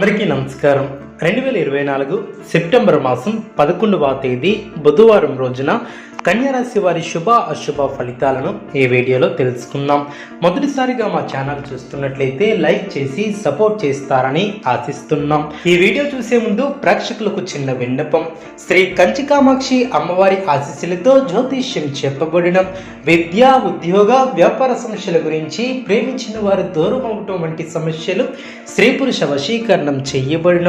అందరికీ నమస్కారం. రెండు వేల ఇరవై నాలుగు సెప్టెంబర్ మాసం పదకొండవ తేదీ బుధవారం రోజున కన్యారాశి వారి శుభ అశుభ ఫలితాలను ఈ వీడియోలో తెలుసుకుందాం. మొదటిసారిగా మా ఛానల్ చూస్తున్నట్లయితే లైక్ చేసి సపోర్ట్ చేస్తారని ఆశిస్తున్నాం. ఈ వీడియో చూసే ముందు ప్రేక్షకులకు చిన్న విన్నపం. శ్రీ కంచికామాక్షి అమ్మవారి ఆశీస్సులతో జ్యోతిష్యం చెప్పబడిన విద్య ఉద్యోగ వ్యాపార సమస్యల గురించి ప్రేమించిన వారు దూరం అవటం వంటి సమస్యలు స్త్రీ పురుష వశీకరణం చేయబడిన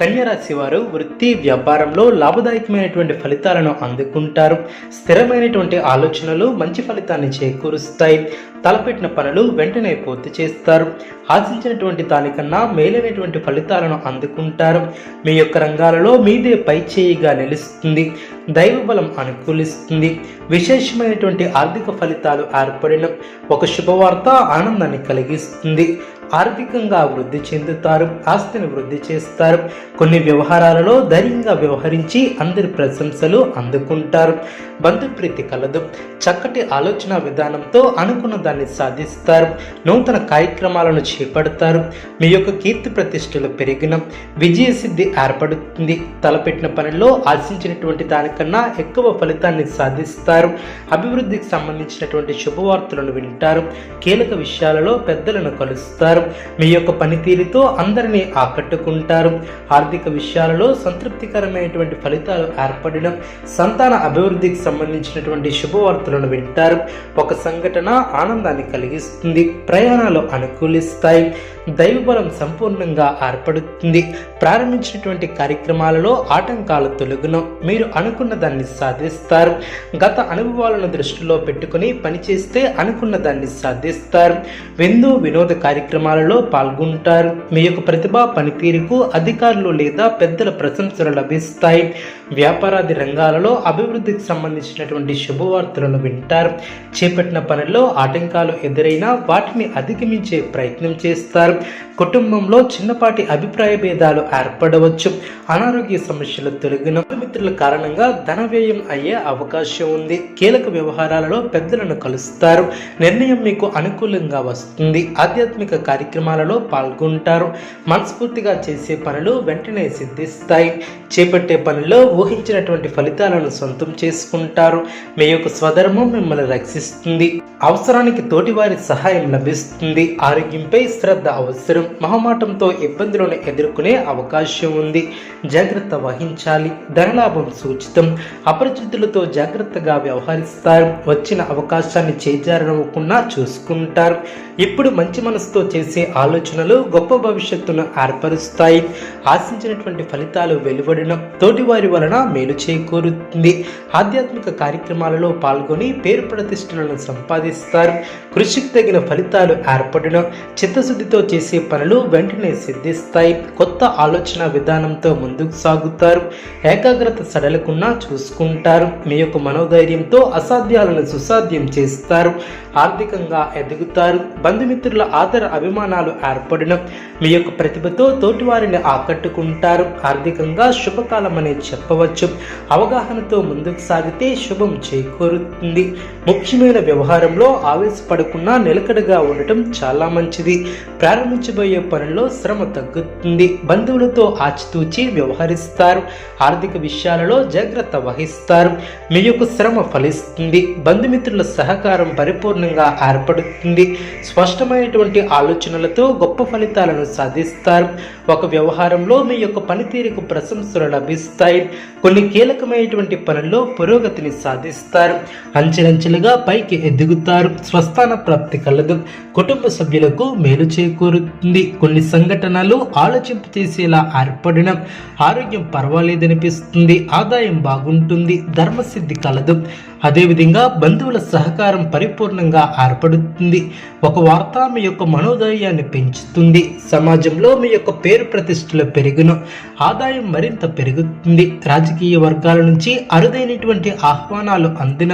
కన్యరాశి వారు వృత్తి వ్యాపారంలో లాభదాయకమైనటువంటి ఫలితాలను అందుకుంటారు. స్థిరమైనటువంటి ఆలోచనలు మంచి ఫలితాన్ని చేకూరుస్తాయి. తలపెట్టిన పనులు వెంటనే పూర్తి చేస్తారు. ఆశించినటువంటి దానికన్నా మేలైనటువంటి ఫలితాలను అందుకుంటారు. మీ యొక్క రంగాలలో మీదే పై చేయిగా నిలుస్తుంది. దైవ బలం అనుకూలిస్తుంది. విశేషమైనటువంటి ఆర్థిక ఫలితాలు ఏర్పడిన ఒక శుభవార్త ఆనందాన్ని కలిగిస్తుంది. ఆర్థికంగా వృద్ధి చెందుతారు. ఆస్తిని వృద్ధి చేస్తారు. కొన్ని వ్యవహారాలలో ధైర్యంగా వ్యవహరించి అందరి ప్రశంసలు అందుకుంటారు. బంధుప్రీతి కలదు. చక్కటి ఆలోచన విధానంతో అనుకున్న దాన్ని సాధిస్తారు. నూతన కార్యక్రమాలను చేపడతారు. మీ యొక్క కీర్తి ప్రతిష్టలు పెరిగిన విజయసిద్ధి ఏర్పడుతుంది. తలపెట్టిన పనిలో ఆశించినటువంటి దానికన్నా ఎక్కువ ఫలితాన్ని సాధిస్తారు. అభివృద్ధికి సంబంధించినటువంటి శుభవార్తలను వింటారు. కీలక విషయాలలో పెద్దలను కలుస్తారు. మీ యొక్క పనితీరుతో అందరినీ ఆకట్టుకుంటారు. ఆర్థిక విషయాలలో సంతృప్తికరమైనటువంటి ఫలితాలు ఏర్పడడం సంతాన అభివృద్ధికి సంబంధించినటువంటి శుభవార్తలను వింటారు. ఒక సంఘటన ఆనందాన్ని కలిగిస్తుంది ప్రయాణాలు అనుకూలిస్తాయి దైవబలం సంపూర్ణంగా ఏర్పడుతుంది. ప్రారంభించినటువంటి కార్యక్రమాలలో ఆటంకాలు తొలగును మీరు అనుకున్న దాన్ని సాధిస్తారు. గత అనుభవాలను దృష్టిలో పెట్టుకుని పనిచేస్తే అనుకున్న దాన్ని సాధిస్తారు. విందు వినోద కార్యక్రమాలలో పాల్గొంటారు. మీ యొక్క ప్రతిభ పనితీరుకు అధికారులు లేదా పెద్దల ప్రశంసలు లభిస్తాయి. వ్యాపారాది రంగాలలో అభివృద్ధికి సంబంధించినటువంటి శుభవార్తలను వింటారు. చేపట్టిన పనుల్లో ఆటంకాలు ఎదురైనా వాటిని అధిగమించే ప్రయత్నం చేస్తారు. కుటుంబంలో చిన్నపాటి అభిప్రాయ భేదాలు ఏర్పడవచ్చు. అనారోగ్య సమస్యలు తొలగిన మిత్రుల కారణంగా ధన వ్యయం అయ్యే అవకాశం ఉంది. కీలక వ్యవహారాలలో పెద్దలను కలుస్తారు. నిర్ణయం మీకు అనుకూలంగా వస్తుంది. ఆధ్యాత్మిక కార్యక్రమాలలో పాల్గొంటారు. మనస్ఫూర్తిగా చేసే పనులు వెంటనే సిద్ధిస్తాయి. చేపట్టే పనిలో ఊహించినటువంటి ఫలితాలను సొంతం చేసుకుంటారు. మీ యొక్క స్వధర్మం మిమ్మల్ని రక్షిస్తుంది. అవసరానికి తోటివారి సహాయం లభిస్తుంది. ఆరోగ్యంపై శ్రద్ధ అవసరం. మహమాటంతో ఇబ్బందులను ఎదుర్కొనే అవకాశం ఉంది. జాగ్రత్త వహించాలి. ధనలాభం సూచితం. అపరిచితులతో జాగ్రత్తగా వ్యవహరిస్తారు. వచ్చిన అవకాశాన్ని చేజారవ్వకుండా చూసుకుంటారు. ఇప్పుడు మంచి మనసుతో చేసే ఆలోచనలు గొప్ప భవిష్యత్తును ఏర్పరుస్తాయి. ఆశించినటువంటి ఫలితాలు వెలువడిన తోటివారి వలన మేలు చేకూరుతుంది. ఆధ్యాత్మిక కార్యక్రమాలలో పాల్గొని పేరు ప్రతిష్టలను సంపాదిస్తారు. కృషికి తగిన ఫలితాలు ఏర్పడిన చిత్తశుద్ధితో చేసే పనులు వెంటనే సిద్ధిస్తాయి. కొత్త ఆలోచన విధానంతో ముందుకు సాగుతారు. ఏకాగ్రత సడలకుండా చూసుకుంటారు. మీ యొక్క మనోధైర్యంతో అసాధ్యాలను సుసాధ్యం చేస్తారు. ఆర్థికంగా ఎదుగుతారు. బంధుమిత్రుల ఆదర అభిమానాలు ఏర్పడిన మీ యొక్క ప్రతిభతో తోటివారిని ఆకట్టు ఆకట్టుకుంటారు ఆర్థికంగా శుభకాలం అనే చెప్పవచ్చు. అవగాహనతో ముందుకు సాగితే శుభం చేకూరుతుంది. ముఖ్యమైన వ్యవహారంలో ఆవేశపడకుండా నిలకడగా ఉండటం చాలా మంచిది. ప్రారంభించబోయే పనుల్లో శ్రమ తగ్గుతుంది. బంధువులతో ఆచితూచి వ్యవహరిస్తారు. ఆర్థిక విషయాలలో జాగ్రత్త వహిస్తారు. మీ యొక్క శ్రమ ఫలిస్తుంది. బంధుమిత్రుల సహకారం పరిపూర్ణంగా ఏర్పడుతుంది. స్పష్టమైనటువంటి ఆలోచనలతో గొప్ప ఫలితాలను సాధిస్తారు. ఒక వ్యవహారంలో మీ యొక్క పనితీరుకు ప్రశంసలు లభిస్తాయి. కొన్ని కీలకమైనటువంటి పనుల్లో పురోగతిని సాధిస్తారు. అంచెలంచెలుగా పైకి ఎదుగుతారు. స్వస్థాన ప్రాప్తి కలదు. కుటుంబ సభ్యులకు మేలు చేకూరుతుంది. కొన్ని సంఘటనలు ఆలోచింపు చేసేలా ఏర్పడిన ఆరోగ్యం పర్వాలేదనిపిస్తుంది. ఆదాయం బాగుంటుంది. ధర్మసిద్ధి కలదు. అదేవిధంగా బంధువుల సహకారం పరిపూర్ణంగా ఏర్పడుతుంది. ఒక వార్త మీ యొక్క మనోధైర్యాన్ని పెంచుతుంది. సమాజంలో మీ యొక్క పేరు ప్రతిష్టలు పెరుగును. ఆదాయం మరింత పెరుగుతుంది. రాజకీయ వర్గాల నుంచి అరుదైనటువంటి ఆహ్వానాలు అందిన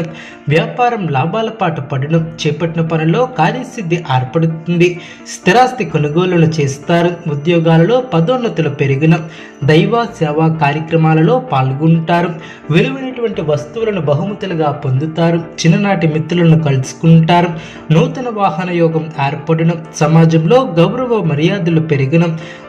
వ్యాపారం లాభాల పాటు పడడం చేపట్టిన పనుల్లో కార్యసిద్ధి ఏర్పడుతుంది. స్థిరాస్తి కొనుగోలులు చేస్తారు. ఉద్యోగాలలో పదోన్నతులు పెరిగిన దైవ సేవా కార్యక్రమాలలో పాల్గొంటారు. విలువైనటువంటి వస్తువులను బహుమతులుగా పొందుతారు. చిన్ననాటి మిత్రులను కలుసుకుంటారు. నూతన వాహన యోగం ఏర్పడడం సమాజంలో గౌరవ మర్యాదలు పెరిగిన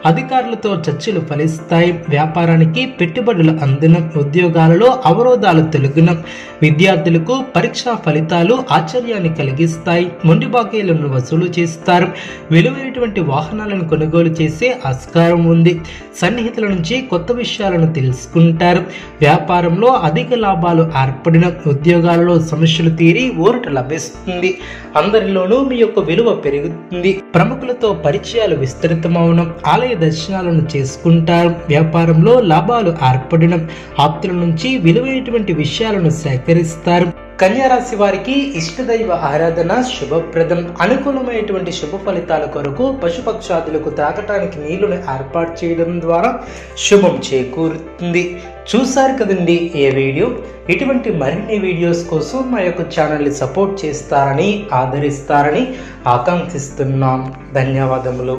అధికారులతో చర్చలు ఫలిస్తాయి. వ్యాపారానికి పెట్టుబడులు అందడం ఉద్యోగాలలో అవరోధాలు తొలగడం విద్యార్థులకు పరీక్షా ఫలితాలు ఆశ్చర్యాన్ని కలిగిస్తాయి. మొండి బాకీలను వసూలు చేస్తారు. విలువైనటువంటి వాహనాలను కొనుగోలు చేసే ఆస్కారం ఉంది. సన్నిహితుల నుంచి కొత్త విషయాలను తెలుసుకుంటారు. వ్యాపారంలో అధిక లాభాలు ఏర్పడిన ఉద్యోగాలలో సమస్యలు తీరి ఊరట లభిస్తుంది. అందరిలోనూ మీ యొక్క విలువ పెరుగుతుంది. ప్రముఖులతో పరిచయాలు విస్తృతమవడం ఆలయ దర్శనాలను చేసుకుంటారు వ్యాపారంలో లాభాలు ఏర్పడడం ఆప్తుల నుంచి విలువైనటువంటి విషయాలను సేకరిస్తారు. కన్యారాశి వారికి ఇష్టదైవ ఆరాధన శుభప్రదం. అనుకూలమైనటువంటి శుభ ఫలితాల కొరకు పశుపక్షాదులకు తాగటానికి నీళ్ళను ఏర్పాటు చేయడం ద్వారా శుభం చేకూరుతుంది. చూశారు కదండి ఏ వీడియో? ఇటువంటి మరిన్ని వీడియోస్ కోసం మా యొక్క ఛానల్ని సపోర్ట్ చేస్తారని ఆదరిస్తారని ఆకాంక్షిస్తున్నాం. ధన్యవాదములు.